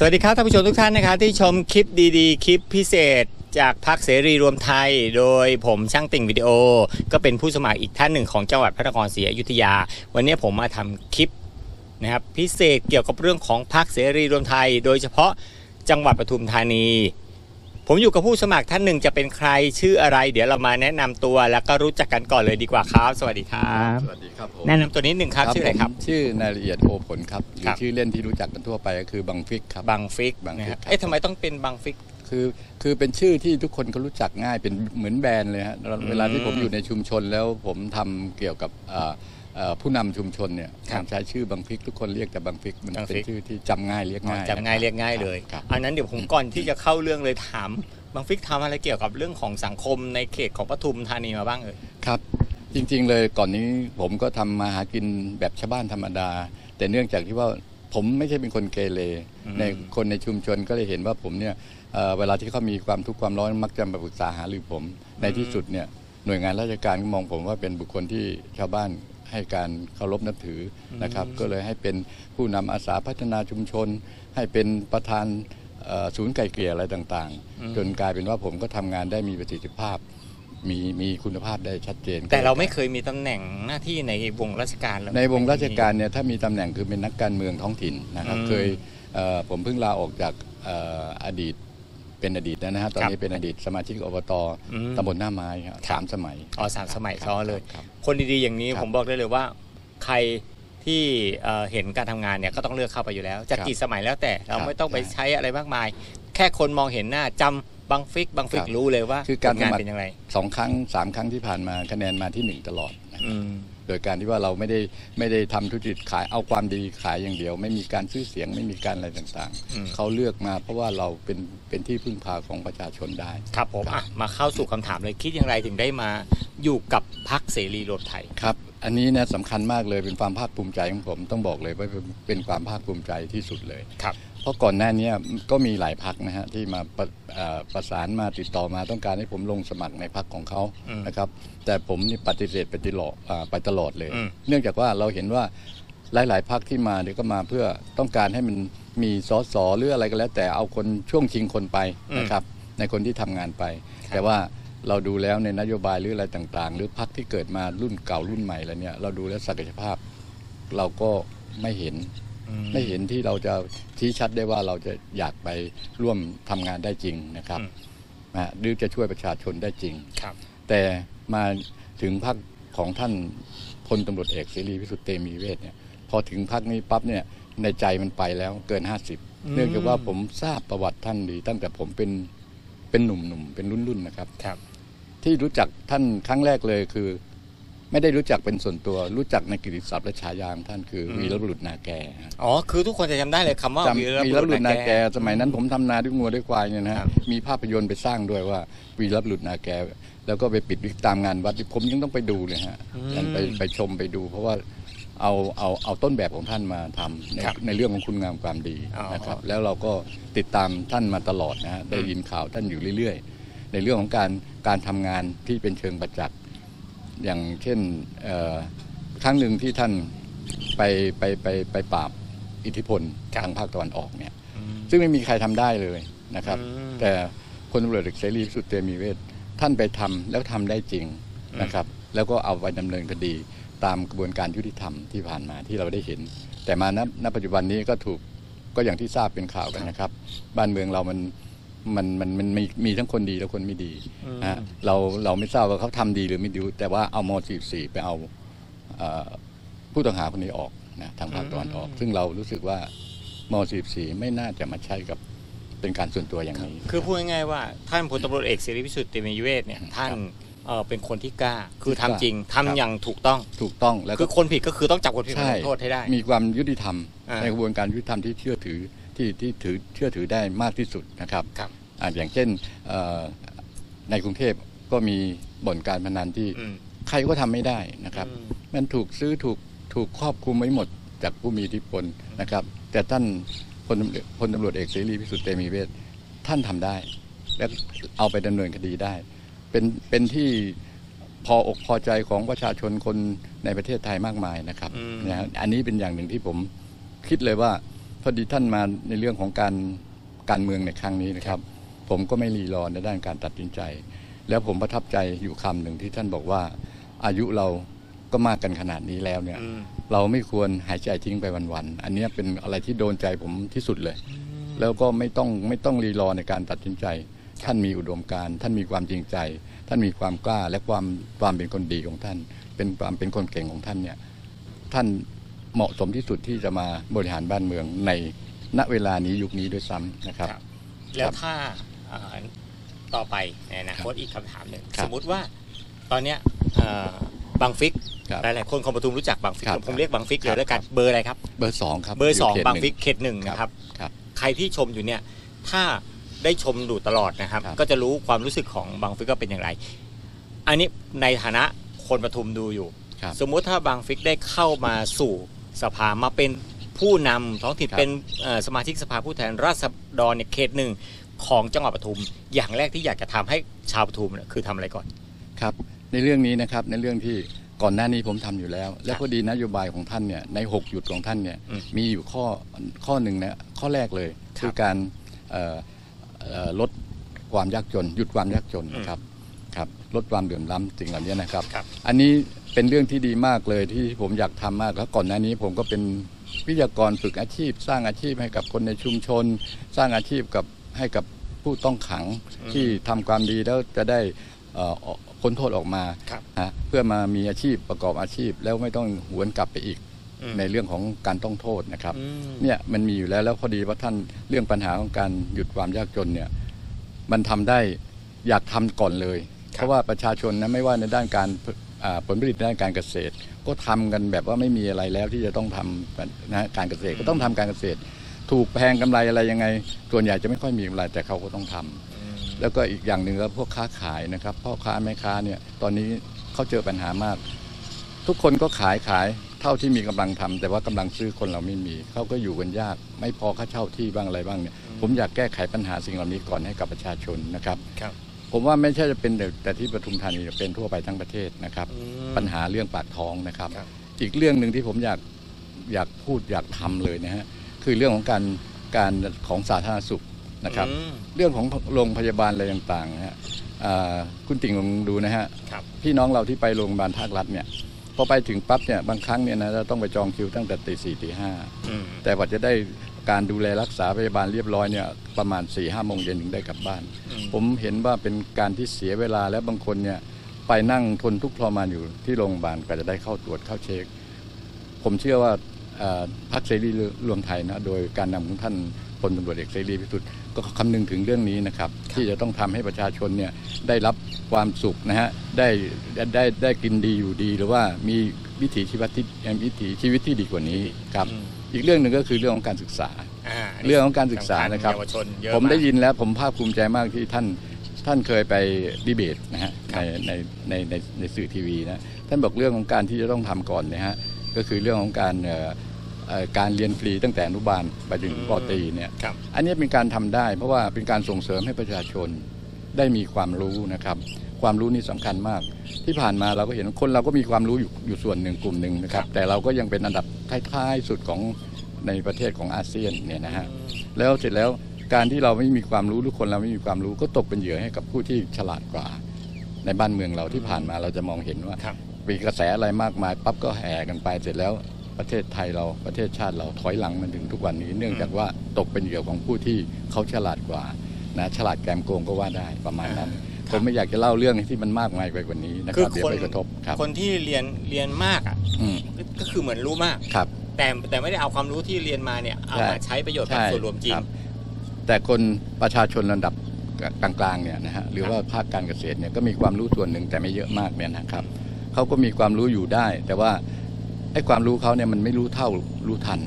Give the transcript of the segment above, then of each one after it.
สวัสดีครับท่านผู้ชมทุกท่านนะครับที่ชมคลิปดีๆ คลิปพิเศษ จากพักเสรีรวมไทย โดยผมช่างติ่งวิดีโอ ก็เป็นผู้สมัครอีกท่านหนึ่งของจังหวัดพระนครศรีอยุธยา วันนี้ผมมาทำคลิปนะครับพิเศษเกี่ยวกับเรื่องของพักเสรีรวมไทย โดยเฉพาะจังหวัดปทุมธานี ผมอยู่กับผู้สมัครท่านหนึ่งจะเป็นใครชื่ออะไร เดี๋ยวเรามาแนะนำตัวแล้วก็รู้จักกันก่อนเลยดีกว่าครับ สวัสดีครับ สวัสดีครับผมแนะนำตัวนิดหนึ่งครับชื่ออะไรครับ ผมชื่อนายละเอียดโอผลครับหรืครัอบ ชื่อเล่นที่รู้จักกันทั่วไปก็คือบังฟิกครับ บังฟิกบังฟิกนะครับครับ เอ๊ะทำไมต้องเป็นบังฟิก คือคือเป็นชื่อที่ทุกคนก็รู้จักง่ายเป็นเหมือนแบรนด์เลยฮะเราอืมเวลาที่ผมอยู่ในชุมชนแล้วผมทำเกี่ยวกับเอ่อเอ่อผู้นำชุมชนเนี่ยครับผมใช้ชื่อบังฟิกทุกคนเรียกแต่บังฟิกมันบังฟิเป็นกชื่อที่จำง่ายเรียกง่ายจำง่ายเรียกง่ายเลยครับอันนั้นเดี๋ยวผมก่อนที่จะเข้าเรื่องเลยถามบังฟิกทำอะไรเกี่ยวกับเรื่องของสังคมในเขตของปทุมธานีมาบ้างเอ่ยครับจริงๆเลยก่อนนี้ผมก็ทำมาหากินแบบชาวบ้านธรรมดา แต่เนื่องจากที่ว่าผมไม่ใช่เป็นคนเกเรอืมในคนในชุมชนก็เลยเห็นว่าผมเนี่ยเอ่อเวลาที่เขามีความทุกข์ความร้อนมักจะมาปรึกษาหารือผม ในที่สุดเนี่ยหน่วยงานราชการก็มองผมว่าเป็นบุคคลที่ชาวบ้าน ให้การเคารพนับถือนะครับ ก็เลยให้เป็นผู้นำอาสาพัฒนาชุมชน ให้เป็นประธานเอ่อศูนย์ไก่เกลี่ยอะไรต่างอืมๆจนกลายเป็นว่าผมก็ทำงานได้มีประสิทธิภาพมีมีคุณภาพได้ชัดเจน แต่เราไม่เคยมีตำแหน่งหน้าที่ในวงราชการเลยในวงราชการเนี่ยถ้ามีตำแหน่งคือเป็นนักการเมืองท้องถิ่นนะครับอืมเคยเอ่อผมเพิ่งลาออกจากเอ่ออดีต เป็นอดีตนะฮะตอนนี้เป็นอดีตสมาชิกอบตอืมตำบลหน้าไม้ครับสามสมัยอ๋อสามสมัยครับซ้อนเลยครับคนดีๆอย่างนี้ครับผมบอกได้เลยว่า ใครที่เอ่อเห็นการทำงานเนี่ยก็ต้องเลือกเข้าไปอยู่แล้วจะครับกี่สมัยแล้วแต่เราครับไม่ต้องไปใช่ใช้อะไรมากมาย แค่คนมองเห็นหน้าจำบังฟิกบังฟิกครับรู้เลยว่าคือการผลงานสมัครเป็นอย่างไรสองครั้งสามครั้งที่ผ่านมาคะแนนมาที่หนึ่งตลอดนะครับอืม โดยการที่ว่าเราไม่ได้ไม่ได้ทำธุรกิจขายเอาความดีขายอย่างเดียว ไม่มีการซื้อเสียงไม่มีการอะไรต่างอืมๆเขาเลือกมาเพราะว่าเราเป็นเป็นที่พึ่งพาของประชาชนได้ครับผมครับอะมาเข้าสู่คำถามเลยคิดอย่างไรถึงได้มาอยู่กับพักเสรีรวมไทยครับอันนี้เนี่ยสำคัญมากเลยเป็นความภาคภูมิใจของผมต้องบอกเลยว่าเป็นเป็นความภาคภูมิใจที่สุดเลยครับเพ ราะก่อนหน้านี้ก็มีหลายพักนะฮะที่มาประเอ่อประสานมาติดต่อมาต้องการให้ผมลงสมัครในพักของเขาอืมนะครับ แต่ผมนี่ปฏิเสธไปตลอดอ่าไปตลอดเลยอืมเนื่องจากว่าเราเห็นว่าหลาย ๆพักที่มาเนี่ยก็มาเพื่อต้องการให้มันมีสสหรืออะไรก็แล้ว แต่เอาคนช่วงชิงคนไปนะครับ ในคนที่ทำงานไป แต่ว่าเราดูแล้วในนโยบายหรืออะไรต่างๆ หรือพักที่เกิดมารุ่นเก่ารุ่นใหม่แล้วเนี่ยเราดูแล้วศักยภาพ เราก็ไม่เห็นอื ไม่เห็นที่เราจะชี้ชัดได้ว่าเราจะอยากไปร่วมทำงานได้จริงนะครับอืมนะฮะหรือจะช่วยประชาชนได้จริงครับ แต่มาถึงพักของท่านพลตำรวจเอกเสรีพิสุทธิ์เตมีเวทเนี่ยพอถึงพักนี้ปั๊บเนี่ยในใจมันไปแล้วเกิน 50 เนื่องจากว่าผมทราบประวัติท่านดี ตั้งแต่ผมเป็นเป็นหนุ่มๆเป็นรุ่นๆนะครับครับ ที่รู้จักท่านครั้งแรกเลยคือ ไม่ได้รู้จักเป็นส่วนตัวรู้จักในกิตติศัพท์และฉายาของท่านคืออมวีรบุรุษนาแกฮะอ๋อคือทุกคนจะจำได้เลยคำว่าจำวีรบุรุษนาแก สมัยนั้นอืผมทำนาด้วยงัวด้วยควายเนี่ยนะครัฮะบมีภาพยนตร์ไปสร้างด้วยว่าวีรบุรุษนาแก แล้วก็ไปปิดวิกตามงานวัดผมยังต้องไปดูเลยฮะอืมยังไปไปชมไปดู เพราะว่าเอาเอาเอาต้นแบบของท่านมาทำในครับในเรื่องของคุณงามความดีอ๋อนะครับ แล้วเราก็ติดตามท่านมาตลอดนะฮะได้ยินข่าวท่านอยู่เรื่อย ๆ ในเรื่องของการการทำงานที่เป็นเชิงประจักษ์ อย่างเช่นเอ่อครั้งหนึ่งที่ท่านไปไปไปไปปราบอิทธิพลครับทางภาคตะวันออกเนี่ยอืมซึ่งไม่มีใครทำได้เลยนะครับอืมแต่พลตำรวจเอกเสรีพิสุทธิ์เตมีเวทท่านไปทำแล้วทำได้จริงนะครับ แล้วก็เอาไปดำเนินคดีตามกระบวนการยุติธรรมที่ผ่านมาที่เราได้เห็น แต่มาณณปัจจุบันนี้ก็ถูกก็อย่างที่ทราบเป็นข่าวกันนะครับ บ้านเมืองเรามัน มันมันมันมีมีทั้งคนดีและคนไม่ดีอืมนะฮะเราเราไม่ทราบว่าเขาทำดีหรือไม่ดีแต่ว่าเอาม .44 ไปเอาเอ่อผู้ต้องหาคนนี้ออกนะทางภาคตะวันออก ซึ่งเรารู้สึกว่าม .44 ไม่น่าจะมาใช้กับเป็นการส่วนตัวอย่างนี้ คือพูดง่ายๆว่าท่านพลตำรวจเอกเสรีพิสุทธิ์เตมียเวทเนี่ยท่านเอ่อเป็นคนที่กล้า คือทำจริงทำครับอย่างถูกต้องถูกต้องแล้วก็คือคนผิดก็คือต้องจับคนผิดมาใช่ลงโทษให้ได้ มีความยุติธรรมอ่าในกระบวนการยุติธรรมที่เชื่อถือที่ที่ถือเชื่อถือได้มากที่สุดนะครับครับ อ่าอย่างเช่นเอ่อในกรุงเทพก็มีบ่อนการพนันที่อืมใครก็ทำไม่ได้นะครับอืมมันถูกซื้อถูกถูกครอบคลุมไว้หมดจากผู้มีอิทธิพลนะครับ แต่ท่านพลตำรวจพลตำรวจเอกเสรีพิสุทธิ์เตมีเวทท่านทำได้ และเอาไปดำเนินคดีได้ เป็นเป็นที่พออกพอใจของประชาชนคนในประเทศไทยมากมายนะครับอืมนะฮะอันนี้เป็นอย่างหนึ่งที่ผมคิดเลยว่าพอดีท่านมาในเรื่องของการการเมืองในครั้งนี้นะครับ ผมก็ไม่รีรอในด้านการตัดสินใจ แล้วผมประทับใจอยู่คำหนึ่งที่ท่านบอกว่า อายุเราก็มากกันขนาดนี้แล้วเนี่ยอืมเราไม่ควรหายใจทิ้งไปวันๆอันเนี้ยเป็นอะไรที่โดนใจผมที่สุดเลย แล้วก็ไม่ต้องไม่ต้องรีรอในการตัดสินใจ ท่านมีอุดมการณ์ท่านมีความจริงใจ ท่านมีความกล้าและความความเป็นคนดีของท่าน เป็นความเป็นคนเก่งของท่านเนี่ยท่านเหมาะสมที่สุดที่จะมาบริหารบ้านเมืองในณเวลานี้ยุคนี้ด้วยซ้ำนะครับครับแล้วถ้า เอ่อต่อไปในอนาคตอีกคำถามหนึ่งครับสมมุติว่าตอนเนี้ยเอ่อบางฟิกครับหลายๆคนคนปทุมรู้จักบางฟิกครับผมเรียกบางฟิกคเลรับยแล้วกันเบอร์อะไรครับเบอร์สองครับเบอร์สองยู่ขตบางหนึ่ฟิกเขตหนึ่งนะครับครับใครที่ชมอยู่เนี่ยถ้าได้ชมดูตลอดนะครับครับ ก็จะรู้ความรู้สึกของบางฟิกก็เป็นอย่างไร อันนี้ในฐานะคนปทุมดูอยู่ครับสมมุติถ้าบางฟิกได้เข้ามาสู่สภามาเป็นผู้นำท้องถิ่นครับเป็นเอ่อสมาชิกสภาผู้แทนราษฎรเนี่ยเขตหนึ่ง ของจังหวัดปทุม อย่างแรกที่อยากจะทำให้ชาวปทุมเนี่ยคือทำอะไรก่อนครับ ในเรื่องนี้นะครับในเรื่องที่ก่อนหน้านี้ผมทำอยู่แล้ว และพอดีนโยบายของท่านเนี่ยใน 6 หยุดของท่านเนี่ยอืมมีอยู่ข้อข้อหนึ่งนะข้อแรกเลยครับคือการเอ่อเอ่อลดความยากจน หยุดความยากจนอืมนะครับครับลดความเดือดร้อนสิ่งเหล่านี้นะครับครับอันนี้เป็นเรื่องที่ดีมากเลยที่ผมอยากทำมากแล้วก่อนหน้านี้ผมก็เป็นวิทยากรฝึกอาชีพ สร้างอาชีพให้กับคนในชุมชน สร้างอาชีพกับ ให้กับผู้ต้องขังอืมที่ทำความดีแล้วจะได้เอ่อออกพ้นโทษออกมาครับนะเพื่อมามีอาชีพประกอบอาชีพ แล้วไม่ต้องหวนกลับไปอีกอืมในเรื่องของการต้องโทษนะครับอืมเนี่ยมันมีอยู่แล้วแล้วพอดีว่าท่านเรื่องปัญหาของการหยุดความยากจนเนี่ยมันทำได้อยากทำก่อนเลย เพราะว่าประชาชนนะไม่ว่าในด้านการอ่าผลผลิตด้านการเกษตร ก็ทำกันแบบว่าไม่มีอะไรแล้วที่จะต้องทำกันนะการเกษตรก็ต้องทำการเกษตร ถูกแพงกำไรอะไรยังไง ส่วนใหญ่จะไม่ค่อยมีกำไรแต่เขาก็ต้องทำอืมแล้วก็อีกอย่างหนึ่งก็พวกค้าขายนะครับพ่อค้าแม่ค้าเนี่ยตอนนี้เขาเจอปัญหามาก ทุกคนก็ขายขายเท่าที่มีกำลังทำแต่ว่ากำลังซื้อคนเราไม่มีเขาก็อยู่กันยาก ไม่พอค่าเช่าที่บ้างอะไรบ้างเนี่ยผมอยากแก้ไขปัญหาสิ่งเหล่านี้ก่อนให้กับประชาชนนะครับครับผมว่าไม่ใช่จะเป็นแต่แต่ที่ปทุมธานีเป็นทั่วไปทั้งประเทศนะครับอืมปัญหาเรื่องปากท้องนะครับครับ อีกเรื่องหนึ่งที่ผมอยากอยากพูดอยากทำเลยนะฮะ คือเรื่องของการการของสาธารณสุขนะครับอืมเรื่องของโรงพยาบาลอะไรต่างๆนะฮะอ่าคุณติ่งลองดูนะฮะครับพี่น้องเราที่ไปโรงพยาบาลภาครัฐเนี่ยพอไปถึงปั๊บเนี่ยบางครั้งเนี่ยนะเราต้องไปจองคิวตั้งแต่ตีสี่ตีห้าอืมแต่กว่าจะได้การดูแลรักษาพยาบาลเรียบร้อยเนี่ยประมาณ4ี่ห้าโมงเย็นถึงได้กลับบ้านอืมผมเห็นว่าเป็นการที่เสียเวลาและบางคนเนี่ยไปนั่งทนทุกข์ทรมานอยู่ที่โรงพยาบาลก็จะได้เข้าตรวจเข้าเช็ค ผมเชื่อว่าเอ่อ พรรคเสรีรวมไทยนะโดยการนำของท่านพลตำรวจเอกเสรีพิสุทธิ์ก็คำนึงถึงเรื่องนี้นะครับที่จะต้องทำให้ประชาชนเนี่ยได้รับความสุขนะฮะได้ได้ได้ได้กินดีอยู่ดี หรือว่ามีวิถีชีวิตที่วิถีชีวิตที่ดีกว่านี้ครับอืมอีกเรื่องหนึ่งก็คือเรื่องของการศึกษาอ่าเรื่องของการศึกษาสำญนะครับเยาวชนเยอะผมได้ากยินแล้วผมภาคภูมิใจมากที่ท่านท่านเคยไปดีเบตนะฮะครัในบในในในในสื่อทีวีนะท่านบอกเรื่องของการที่จะต้องทำก่อนนะฮะก็คือเรื่องของการเอ่อเอ่อ การเรียนฟรีตั้งแต่อนุบาลไปถึงปตรีเนี่ยครับอันนี้เป็นการทำได้ เพราะว่าเป็นการส่งเสริมให้ประชาชนได้มีความรู้นะครับ ความรู้นี่สำคัญมาก ที่ผ่านมาเราก็เห็นคนเราก็มีความรู้อยู่อยู่ส่วนหนึ่งกลุ่มหนึ่งนะครับ แต่เราก็ยังเป็นอันดับท้ายๆสุดของในประเทศของอาเซียนเนี่ยนะฮะแล้วเสร็จแล้วการที่เราไม่มีความรู้ทุกคนเราไม่มีความรู้ก็ตกเป็นเหยื่อให้กับผู้ที่ฉลาดกว่า ในบ้านเมืองเราที่ผ่านมาเราจะมองเห็นว่าครับมีกระแสอะไรมากมายปั๊บก็แห่กันไปเสร็จแล้ว ประเทศไทยเราประเทศชาติเราถอยหลังมาถึงทุกวันนี้ เนื่องจากว่าตกเป็นเหยื่อของผู้ที่เขาฉลาดกว่านะฉลาดแกมโกงก็ว่าได้ประมาณนั้นครับผมไม่อยากจะเล่าเรื่องที่มันมากมายไปกว่านี้นะคคือรับเดี๋ยควนไปกระทบครับคนที่เรียนเรียนมากอะอืมก็ก็คือเหมือนรู้มากครับ แต่แต่ไม่ได้เอาความรู้ที่เรียนมาเนี่ยเอามาใช่ใช้ประโยชน์กับส่วนรวมจริงคบแต่คนประชาชนระดับกลางๆเนี่ยนะฮะหรือว่าภาคการเกษตรเนี่ยก็มีความรู้ส่วนหนึ่งแต่ไม่เยอะมากเนี่ยนะครับเขาก็มีความรู้อยู่ได้ แต่ว่าไอ้ความรู้เขาเนี่ยมันไม่รู้เท่ารู้ทัน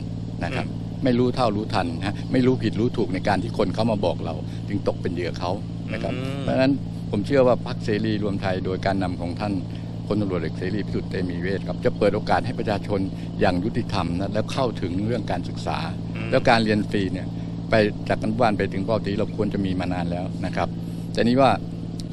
นะครับ ไม่รู้เท่ารู้ทันนะไม่รู้ผิดรู้ถูกในการที่คนเขามาบอกเรา จึงตกเป็นเหยื่อเขานะครับอืมเพราะฉะนั้นผมเชื่อว่าพรรคเสรีรวมไทยโดยการนำของท่านพลตำรวจเอกเสรีพิสุทธิ์เตมีเวทครับจะเปิดโอกาสให้ประชาชนอย่างยุติธรรมนะแล้วเข้าถึงเรื่องการศึกษาอืมแล้วการเรียนฟรีเนี่ยไปจากอนุบาลไปถึงปอตรีเราควรจะมีมานานแล้วนะครับ แต่นี้ว่า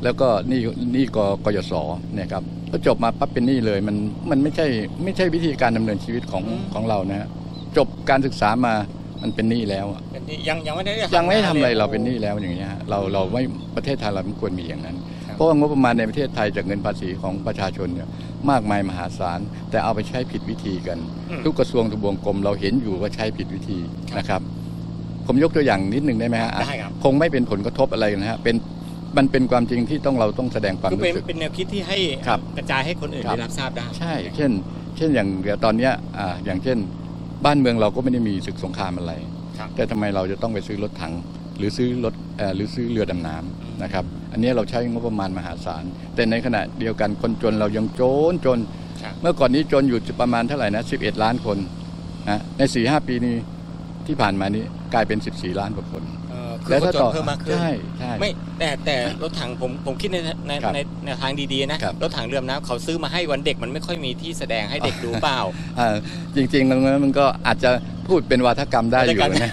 แล้วก็นี่นี่กกยศเนี่ยครับ ก็จบมาปั๊บเป็นหนี้เลย มันมันไม่ใช่ไม่ใช่วิธีการดำเนินชีวิตของอืมของเรานะฮะจบการศึกษามามันเป็นหนี้แล้วอะเป็นที่ยังยังไม่ได้ยังไม่ทำอะไรลยเราเป็นหนี้แล้วอย่างเงี้ยฮะเราเราไม่ประเทศไทยเราไม่ควรมีอย่างนั้นครับเพราะว่างบประมาณในประเทศไทยจากเงินภาษีของประชาชนเนี่ยมากมายมหาศาล แต่เอาไปใช้ผิดวิธีกันอืมทุกกระทรวงทบวงกรมเราเห็นอยู่ว่าใช้ผิดวิธีนะครับ ผมยกตัวอย่างนิดหนึ่งได้ไหมฮะอะได้ครับคงไม่เป็นผลกระทบอะไรนะฮะเป็น มันเป็นความจริงที่ต้องเราต้องแสดงความคือเป็นรู้สึกเป็นแนวคิดที่ให้ครับกระจายให้คนอื่นครับได้รับทราบได้ใช่ เช่น เช่นอย่างตอนเนี้ยอ่าอย่างเช่น บ้านเมืองเราก็ไม่ได้มีศึกสงครามอะไรครับแต่ทำไมเราจะต้องไปซื้อรถถัง หรือซื้อรถเอ่อหรือซื้อเรือดำน้ำนะครับ อันนี้เราใช้งบประมาณมหาศาล แต่ในขณะเดียวกันคนจนเรายังจนจนครับเมื่อก่อนนี้จนอยู่ประมาณเท่าไหร่นะ11 ล้านคนนะใน4-5ปีนี้ที่ผ่านมานี้กลายเป็น 14 ล้านกว่าคน เอ่อคือคนจนเพิ่มมากขึ้นใช่ใช่ไม่แต่แต่รถถังผมผมคิดในในครับในในทางดีๆนะครับรถถังเรือดำน้ำเขาซื้อมาให้วันเด็กมันไม่ค่อยมีที่แสดงให้เด็กดูเปล่าอ่าจริงๆแล้วมันก็อาจจะพูดเป็นวาทกรรมได้อยู่วาทกรรมนะ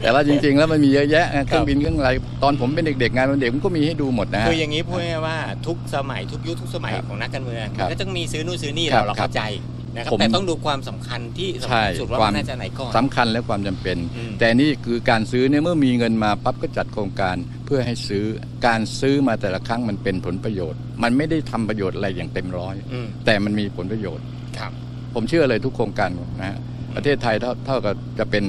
แต่ว่าจริง ๆ แล้วมันมีเยอะแยะเครื่องบินเครื่องอะไรตอนผมเป็นเด็กๆงานวันเด็กมันก็มีให้ดูหมดนะฮะคืออย่างนี้พูดง่ายๆว่าทุกสมัยทุกยุคทุกสมัยครับของนักการเมืองครับก็ต้องมีซื้อนู่นซื้อนี่ครัเราบเราครับเข้าใจ นะครับผมแต่ต้องดูความสำคัญที่สำใช่คัญสุดว่าความมันน่าจะไหนก่อนสำคัญและความจำเป็นอืมแต่นี่คือการซื้อเนี่ยเมื่อมีเงินมาปั๊บก็จัดโครงการเพื่อให้ซื้อการซื้อมาแต่ละครั้งมันเป็นผลประโยชน์ มันไม่ได้ทำประโยชน์อะไรอย่างเต็มร้อยอืมแต่มันมีผลประโยชน์ครับ ผมเชื่อเลยทุกโครงการนะฮะประเทศไทยเท่าเท่ากับจะเป็น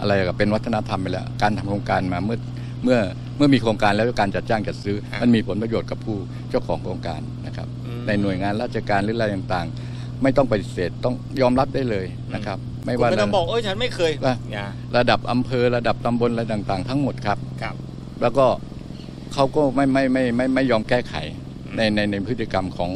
อะไรกับเป็นวัฒนธรรมไปแล้วการทำโครงการมาเมื่อเมื่อเมื่อมีโครงการแล้วการจัดจ้างจัดซื้อครับมันมีผลประโยชน์กับผู้เจ้าของโครงการนะครับอืมในหน่วยงานราชการหรืออะไรต่างๆ ไม่ต้องปฏิเสธต้องยอมรับได้เลยนะครับ ไม่คุณว่าไม่ต้องบอกเอ้ยฉันไม่เคยว่าอย่าระดับอำเภอระดับตำบลอะไรต่าง ๆ ทั้งหมดครับครับ แล้วก็เขาก็ไม่ไม่ไม่ไม่ไม่ยอมแก้ไขในในในพฤติกรรมของ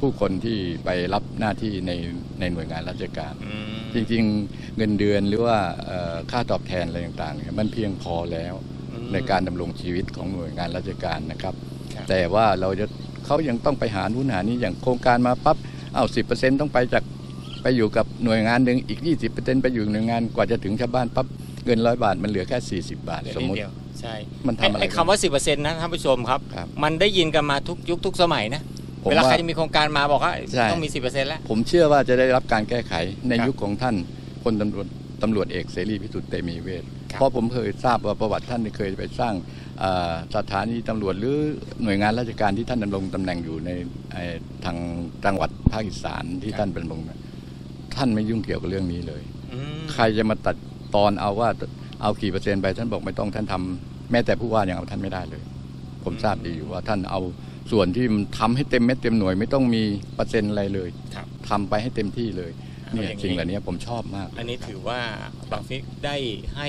ผู้คนที่ไปรับหน้าที่ในในหน่วยงานราชการอืมจริงๆเงินเดือนหรือว่าเอ่อค่าตอบแทนอะไรต่างๆเนี่ยมันเพียงพอแล้วอืมในการดำรงชีวิตของหน่วยงานราชการนะครับครับแต่ว่าเราจะเขายังต้องไปหานู่นหานี่อย่างโครงการมาปั๊บ เอาสิต้องไปจากไปอยู่กับหน่วยงานหนึ่งอีก 20%ไปอยู่หน่วยงานกว่าจะถึงชาวบ้านปั๊บเงินร้อยบาท มันเหลือแค่ 40 บาทเดี๋ยวสมนิดมติเดียวใช่มันทำอะไรไอ้คำว่า 10%นะท่านผู้ชมครับครับ มันได้ยินกันมาทุกยุคทุกสมัยนะผมเวลาว่าใครจะมีโครงการมาบอกว่าใช่ต้องมี 10%แล้ว ผมเชื่อว่าจะได้รับการแก้ไขในครับยุคของท่านพลตำรวจตำรวจเอกเสรีพิสุทธิ์เตมีเวทครับเพราะผมเคยทราบว่าประวัติท่านเคยไปสร้างเอ่อ สถานีตำรวจหรือหน่วยงานราชการที่ท่านดำรงตำแหน่งอยู่ในไอ้ทางจังหวัดภาคอีสานที่ท่านเป็นลงท่านไม่ยุ่งเกี่ยวกับเรื่องนี้เลยอืมใครจะมาตัดตอนเอาว่าเอากี่เปอร์เซ็นต์ไปท่านบอกไม่ต้องท่านทำแม้แต่ผู้ว่ายังเอาท่านไม่ได้เลย ผมทราบดีอยู่ว่าท่านเอาส่วนที่มันทำให้เต็มเม็ดเต็มหน่วยไม่ต้องมีเปอร์เซ็นต์อะไรเลยครับทำไปให้เต็มที่เลยเนี่ยเอาอย่างนี้สิ่งเหล่านี้ผมชอบมาก อันนี้ถือว่าบางฟิกได้ให้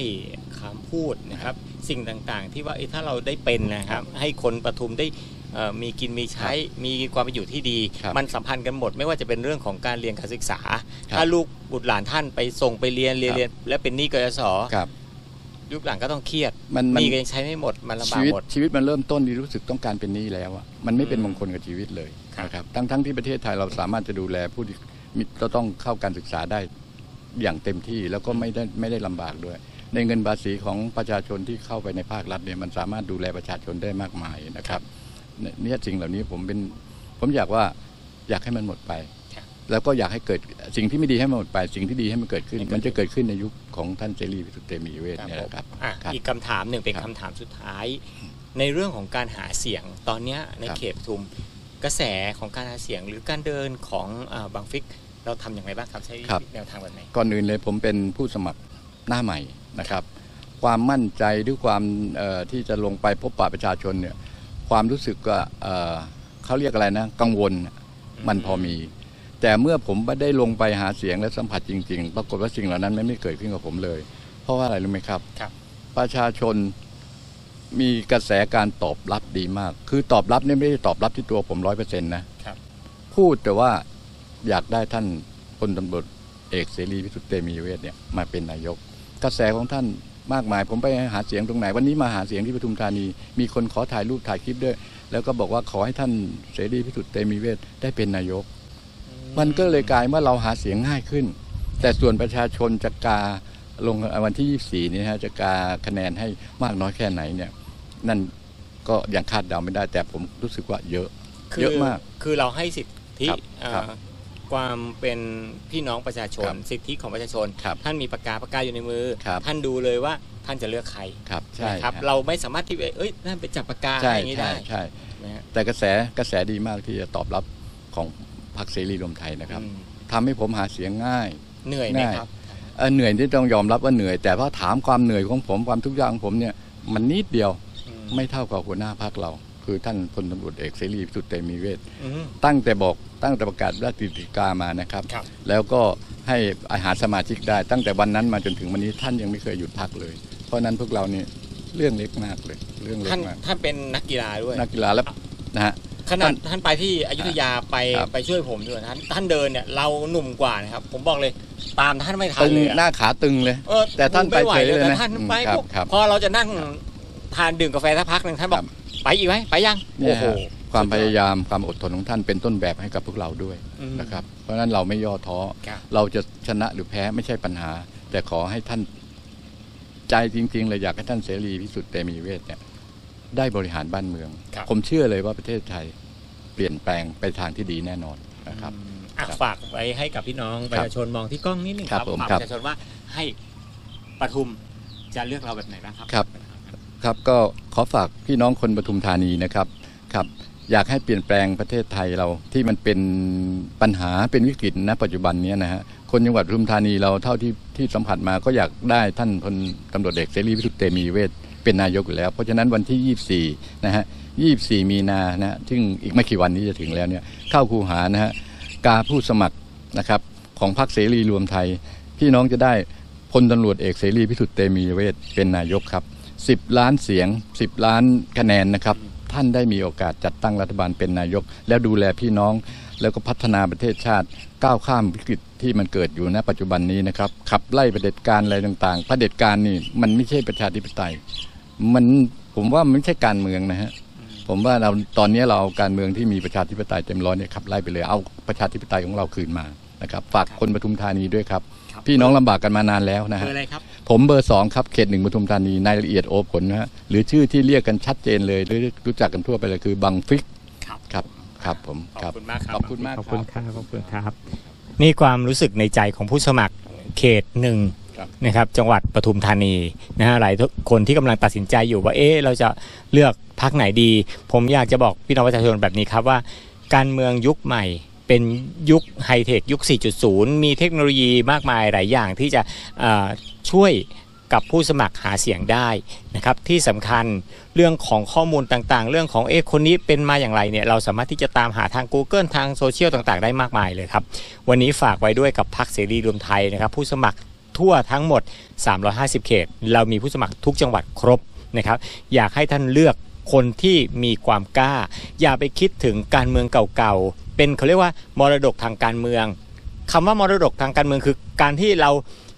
คำพูดนะครับ สิ่งต่างๆ ที่ว่าเอ้ยถ้าเราได้เป็นนะครับ ให้คนปทุมได้เอ่อมีกินมีใช้มีความเป็นอยู่ที่ดีครับมันสัมพันธ์กันหมด ไม่ว่าจะเป็นเรื่องของการเรียนการศึกษาครับถ้าลูกบุตรหลานท่านไปส่งไปเรียนเรียนครับเรียนและเป็นหนี้กยศครับยุคหลังก็ต้องเครียดมันหมันนี้ก็ยังใช้ไม่หมดมันลำบาชีกวิตหมดชีวิตมันเริ่มต้นที่รู้สึกต้องการเป็นหนี้แล้วอะมันไม่เป็นอืมมงคลกับชีวิตเลยครับนะครับทั้งทั้งที่ประเทศไทยเราสามารถจะดูแลผู้ที่มีจะต้องเข้าการศึกษาได้อย่างเต็มที่แล้วก็ไม่ได้ไม่ได้ลำบากด้วย ในเงินภาษีของประชาชนที่เข้าไปในภาครัฐเนี่ยมันสามารถดูแลประชาชนได้มากมายนะครับเนี่ยเนี่ยสิ่งเหล่านี้ผมเป็นผมอยากว่าอยากให้มันหมดไปครับแล้วก็อยากให้เกิดสิ่งที่ไม่ดีให้มันหมดไป สิ่งที่ดีให้มันเกิดขึ้นให้เกิดมันจะเกิดขึ้นในยุคของท่านเสรีพิสุทธิ์เตมีเวทครับเนี่ยผมนะครับอะครับอีกคำถามหนึ่งเป็นครับคำถามสุดท้าย ในเรื่องของการหาเสียงตอนเนี้ยในครับเขตปทุมกระแสของการหาเสียงหรือการเดินของอาบางฟิกเราทำอย่างไรบ้างครับใช้ครับแนวทางแบบไหนก่อนอื่นเลยผมเป็นผู้สมัครหน้าใหม่ นะครับความมั่นใจหรือความเอ่อที่จะลงไปพบปะประชาชนเนี่ยความรู้สึกก็เอ่อเขาเรียกอะไรนะ กังวลมันพอมี แต่เมื่อผมได้ลงไปหาเสียงและสัมผัสจริง ๆ ปรากฏว่าสิ่งเหล่านั้นไม่ไม่เกิดขึ้นกับผมเลย เพราะว่าอะไรรู้ไหมครับครับประชาชนมีกระแสการตอบรับดีมาก คือตอบรับเนี่ยไม่ได้ตอบรับที่ตัวผมร้อยเปอร์เซ็นต์นะครับพูดแต่ว่าอยากได้ท่านพลตำรวจเอกเสรีพิสุทธิ์เตมียเวทเนี่ยมาเป็นนายก กระแสของท่านมากมาย ผมไปหาเสียงตรงไหน วันนี้มาหาเสียงที่ปทุมธานี มีคนขอถ่ายรูปถ่ายคลิปด้วย แล้วก็บอกว่าขอให้ท่านเสรีพิสุทธิ์เตมียเวทได้เป็นนายก มันก็เลยกลายว่าเราหาเสียงง่ายขึ้น แต่ส่วนประชาชนจะกาลงวันที่ 24 นี้นะฮะจะกาคะแนนให้มากน้อยแค่ไหนเนี่ยนั่นก็ยังคาดเดาไม่ได้แต่ผมรู้สึกว่าเยอะคือเยอะมาก คือเราให้สิทธิ ครับเอ่อครับความเป็นพี่น้องประชาชนครับสิทธิของประชาชนครับท่านมีปากกาปากกาอยู่ในมือครับท่านดูเลยว่าท่านจะเลือกใครครับใช่นะครับฮะเราไม่สามารถที่ไปเอ้ยนั่นไปจับปากกาใช่อะไรอย่างนี้ใช่ได้ใช่นะฮะแต่กระแสกระแสดีมากที่จะตอบรับของพรรคเสรีรวมไทยนะครับอืมทำให้ผมหาเสียงง่าย เหนื่อยไหมง่ายครับเอ่อเหนื่อยที่ต้องยอมรับว่าเหนื่อย แต่พอถามความเหนื่อยของผมความทุกข์ยากของผมเนี่ยมันนิดเดียวอืมไม่เท่ากับหัวหน้าพรรคเรา คือท่านพลตำรวจเอกเสรีพิสุทธิ์เตมีเวทอืมตั้งแต่บอกตั้งแต่ประกาศราชกิจกามานะครับครับ แล้วก็ให้อาหารสมาชิกได้ ตั้งแต่วันนั้นมาจนถึงวันนี้ท่านยังไม่เคยหยุดพักเลย เพราะฉะนั้นพวกเรานี่เรื่องเล็กมากเลย เรื่องเล็กท่านมากท่านเป็นนักกีฬาด้วยนักกีฬาแล้วนะฮะขนาดท่านท่านไปที่อยุธยาไปครับไปช่วยผมด้วยท่านท่านเดินเนี่ยเราหนุ่มกว่านะครับ ผมบอกเลยตามท่านไม่ทันตึงเลยอะหน้าขาตึงเลยเออแต่ท่านไปม่ไหวเฉยเลยแต่นะท่านอืมไปครับปุ๊บครับพอเราจะนั่งทานดื่มกาแฟสักพักหนึ่งท่านบอครักบ ไปอีกไหมไปยังเนี่โอ้ยโหฮะความพยายามความอดทนของท่านเป็นต้นแบบให้กับพวกเราด้วยอืมนะครับเพราะฉะนั้นเราไม่ย่อท้อครับเราจะชนะหรือแพ้ไม่ใช่ปัญหา แต่ขอให้ท่านใจจริงๆเลยอยากให้ท่านเสรีพิสุทธิ์เตมีเวทเนี่ยได้บริหารบ้านเมืองครับผมเชื่อเลยว่าประเทศไทยเปลี่ยนแปลงไปทางที่ดีแน่นอนนะครับอืมอะครับฝากไว้ให้กับพี่น้องประชาชนมองที่กล้องนิดนึงครับผมฝากครับประชาชนว่าให้ปทุมจะเลือกเราแบบไหนบ้างครับครับ ครับก็ขอฝากพี่น้องคนปทุมธานีนะครับครับ อยากให้เปลี่ยนแปลงประเทศไทยเราที่มันเป็นปัญหาเป็นวิกฤตณปัจจุบันนี้นะฮะคนจังหวัดปทุมธานีเราเท่าที่ที่สัมผัสมาก็อยากได้ท่านพลตำรวจเอกเสรีพิสุทธิ์เตมีเวทเป็นนายกอยู่แล้ว เพราะฉะนั้นวันที่ 24 นะฮะ 24 มีนานะฮะซึ่งอีกไม่กี่วันนี้จะถึงแล้วเนี่ยเข้าคูหานะฮะกาผู้สมัครนะครับของพรรคเสรีรวมไทย พี่น้องจะได้พลตำรวจเอกเสรีพิสุทธิ์เตมีเวทเป็นนายกครับ 10 ล้านเสียง 10 ล้านคะแนนนะครับ ท่านได้มีโอกาสจัดตั้งรัฐบาลเป็นนายก แล้วดูแลพี่น้อง แล้วก็พัฒนาประเทศชาติ ก้าวข้ามวิกฤตที่มันเกิดอยู่ณปัจจุบันนี้นะครับ ขับไล่ประเด็จการอะไรต่างๆประเด็จการนี่มันไม่ใช่ประชาธิปไตย มันผมว่ามันไม่ใช่การเมืองนะฮะผมว่าเราตอนนี้เราเอาการเมืองที่มีประชาธิปไตยเต็มร้อยเนี่ยขับไล่ไปเลยเอาประชาธิปไตยของเราคืนมานะครับ ฝากคนปทุมธานีด้วยครับ พี่น้องลำบากกันมานานแล้วนะเบอฮะร์อะไรครับ ผมเบอร์สองครับเขตหนึ่งปทุมธานีรายละเอียดโอผลนะฮะหรือชื่อที่เรียกกันชัดเจนเลยหรือรู้จักกันทั่วไปเลยคือบังฟิกครับ ครับครับผมขครัอบบคุณมากครับขอบคุณมากขอบคคุรัณบครับขอบคุณครับ นี่ความรู้สึกในใจของผู้สมัครเขตหนึ่งครับนะครับจังหวัดปทุมธานีนะฮะหลายคนที่กำลังตัดสินใจอยู่ว่าเอ๊ะเราจะเลือกพักไหนดี ผมอยากจะบอกพี่น้องประชาชนแบบนี้ครับว่า การเมืองยุคใหม่ เป็นยุคไฮเทคยุค 4.0 มีเทคโนโลยีมากมายหลายอย่างที่จะช่วยกับผู้สมัครหาเสียงได้นะครับที่สำคัญเรื่องของข้อมูลต่างๆ เรื่องของเอ๊ะคนนี้เป็นมาอย่างไรเนี่ยเราสามารถที่จะตามหาทาง Google ทางโซเชียลต่างๆ ได้มากมายเลยครับ วันนี้ฝากไว้ด้วยกับพักเสรีรวมไทยนะครับ ผู้สมัครทั่วทั้งหมด 350 เขต เรามีผู้สมัครทุกจังหวัดครบนะครับ อยากให้ท่านเลือก คนที่มีความกล้า อย่าไปคิดถึงการเมืองเก่าๆ เป็นเขาเรียกว่ามรดกทางการเมืองคำว่ามรดกทางการเมืองคือการที่เรา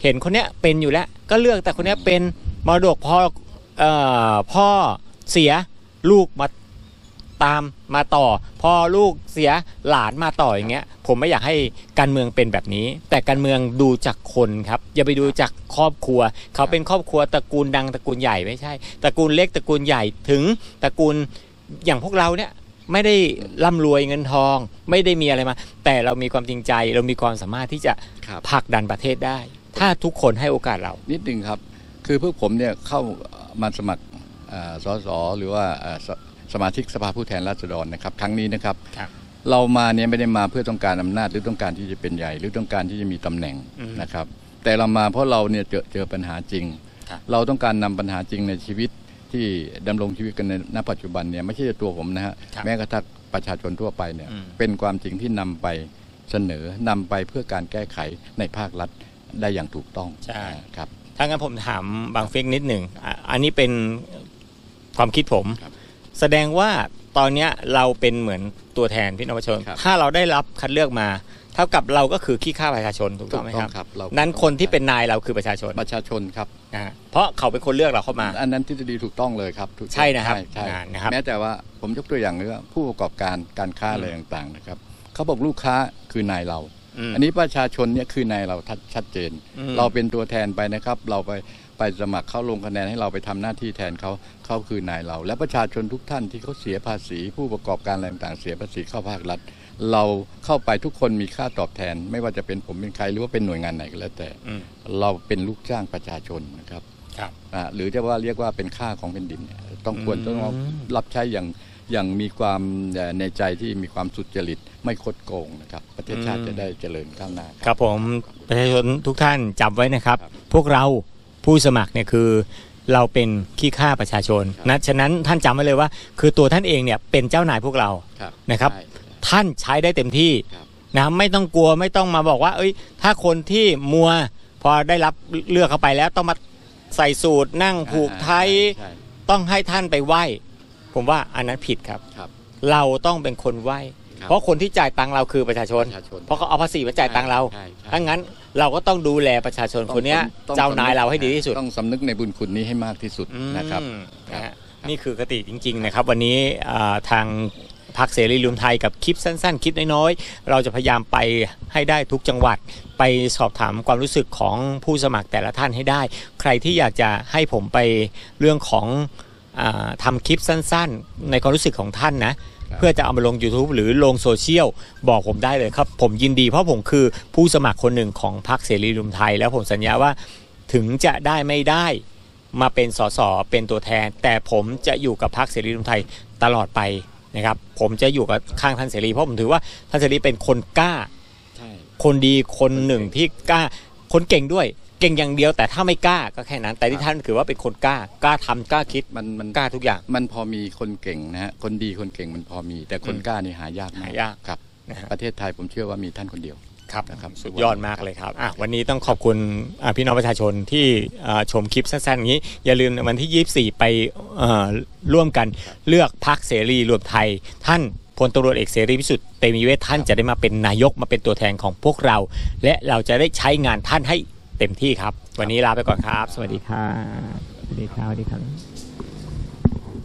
เห็นคนเนี้ยเป็นอยู่แล้ว ก็เลือกแต่คนเนี้ยเป็นมรดกพ่อ,อ,อพ่อเสียลูกมา ตามมาต่อ พอลูกเสียหลานมาต่ออย่างเงี้ย ผมไม่อยากให้การเมืองเป็นแบบนี้ แต่การเมืองดูจากคนครับ อย่าไปดูจากครอบครัว เขาเป็นครอบครัวตระกูลดังตระกูลใหญ่ไม่ใช่ตระกูลเล็กตระกูลใหญ่ถึงตระกูลอย่างพวกเราเนี่ยไม่ได้ร่ำรวยเงินทอง ไม่ได้มีอะไรมา แต่เรามีความจริงใจ เรามีความสามารถที่จะครับผลักดันประเทศได้ ถ้าทุกคนให้โอกาสเรา นิดหนึ่งครับ คือพวกผมเนี่ยเข้ามาสมัครอ่าสสหรือว่าอ่า สสมาชิกสภาผู้แทนราษฎรนะครับ ครั้งนี้นะครับครับ เรามาเนี่ยไม่ได้มาเพื่อต้องการอำนาจหรือต้องการที่จะเป็นใหญ่ หรือต้องการที่จะมีตำแหน่งอืมนะครับ แต่เรามาเพราะเราเนี่ยเจอเจอปัญหาจริงครับเราต้องการนำปัญหาจริงในชีวิตที่ดำรงชีวิตกันในณปัจจุบันเนี่ยไม่ใช่ตัวผมนะฮะครับแม้กระทั่งประชาชนทั่วไปเนี่ยอืมเป็นความจริงที่นำไปเสนอนำไปเพื่อการแก้ไขในภาครัฐได้อย่างถูกต้องใช่ครับถ้างั้นผมถามบางเฟกนิดหนึ่งอะอันนี้เป็นความคิดผมครับ แสดงว่าตอนเนี้ยเราเป็นเหมือนตัวแทนพี่น้องประชาชนครับถ้าเราได้รับคัดเลือกมา เท่ากับเราก็คือขี้ข้าประชาชนถูกถูต้องกไหมต้อครังบครับเรานั้นคนที่เป็นนายเราคือประชาชน ประชาชนครับนะฮะเพราะเขาเป็นคนเลือกเราเข้ามา อันนั้นทฤษฎีถูกต้องเลยครับถูกต้องใช่นะครับใช่อ่านะครับ แม้แต่ว่าผมยกตัวอย่างเลยว่าผู้ประกอบการการค้าอะไรต่างๆนะครับเขาบอกลูกค้าคือนายเราอืมอันนี้ประชาชนเนี่ยคือนายเราทัดชัดเจนอืมเราเป็นตัวแทนไปนะครับ เราไป ไปสมัครเข้าลงคะแนนให้เราไปทำหน้าที่แทนเขาเขาคือนายเรา และประชาชนทุกท่านที่เขาเสียภาษี ผู้ประกอบการอะไรต่างๆเสียภาษีเข้าภาครัฐ เราเข้าไปทุกคนมีค่าตอบแทน ไม่ว่าจะเป็นผมเป็นใครหรือว่าเป็นหน่วยงานไหนก็แล้วแต่อืมเราเป็นลูกจ้างประชาชนนะครับครับอ่าหรือจะว่าเรียกว่าเป็นค่าของแผ่นดินเนี่ยต้องควรอืมต้องรับใช้อย่างอย่างมีความเอ่อในใจที่มีความสุจริตไม่คดโกงนะครับ ประเทศชาติจะได้เจริญก้าวหน้า ครับผมประชาชนทุกท่านจำไว้นะครับครับพวกเรา ผู้สมัครเนี่ยคือเราเป็นขี้ข้าประชาชนครับนะฉะนั้นท่านจำไว้เลยว่า คือตัวท่านเองเนี่ยเป็นเจ้านายพวกเราครับนะครับ ใช่ ท่านใช้ได้เต็มที่ครับนะไม่ต้องกลัวไม่ต้องมาบอกว่า เอ้ย ถ้าคนที่มัวพอได้รับเลือกเข้าไปแล้วต้องมาใส่สูตรนั่งผูกไทย ใช่ต้องให้ท่านไปไหว้ ผมว่าอันนั้นผิดครับ ครับ เราต้องเป็นคนไหว้ ครับเพราะคนที่จ่ายตังค์เราคือประชาชน ประชาชนเพราะเขาเอาภาษีมาจ่ายตังค์เราใช่ใช่ ถ้างั้น เราก็ต้องดูแลประชาชนคนเนี้ยต้องเจ้านายเราให้ดีที่สุด ต้องสำนึกในบุญคุณนี้ให้มากที่สุดนะครับอืมครับนะฮะนี่คือคติจริง ๆ นะครับ วันนี้อ่าทางพรรคเสรีรวมไทยกับคลิปสั้น ๆ คลิปน้อยๆ เราจะพยายามไปให้ได้ทุกจังหวัด ไปสอบถามความรู้สึกของผู้สมัครแต่ละท่านให้ได้ ใครที่อยากจะให้ผมไปเรื่องของอาทำคลิปสั้น ๆ ในความรู้สึกของท่านนะครับ เพื่อจะเอามาลง YouTube หรือลงโซเชียลบอกผมได้เลยครับ ผมยินดีเพราะผมคือผู้สมัครคนหนึ่งของพรรคเสรีรวมไทย แล้วผมสัญญาว่าถึงจะได้ไม่ได้มาเป็นสสเป็นตัวแทน แต่ผมจะอยู่กับพรรคเสรีรวมไทยตลอดไปนะครับ ผมจะอยู่กับข้างท่านเสรีเพราะผมถือว่าท่านเสรีเป็นคนกล้าใช่คนดีคนหนึ่งที่กล้าคนเก่งด้วย เก่งอย่างเดียวแต่ถ้าไม่กล้าก็แค่นั้น แต่ที่ท่านถือว่าเป็นคนกล้ากล้าทำกล้าคิดมันมันกล้าทุกอย่าง มันพอมีคนเก่งนะฮะคนดีคนเก่งมันพอมี แต่คนอืมกล้านี่หายากมากหายากครับนะฮะประเทศไทยผมเชื่อว่ามีท่านคนเดียวครับนะครับสุดยอดมากเลยครับอะวันนี้ต้องขอบคุณอะพี่น้องประชาชนที่อ่าชมคลิปสั้นๆอย่างนี้ อย่าลืมวันที่ 24 ไปเอ่อร่วมกันเลือกพรรคเสรีรวมไทย ท่านพลตำรวจเอกเสรีพิสุทธิ์เตมีเวทท่านจะได้มาเป็นนายกมาเป็นตัวแทนของพวกเรา และเราจะได้ใช้งานท่านให้ เต็มที่ครับ วันนี้ลาไปก่อนครับ สวัสดีครับสวัสดีครับสวัสดีครับ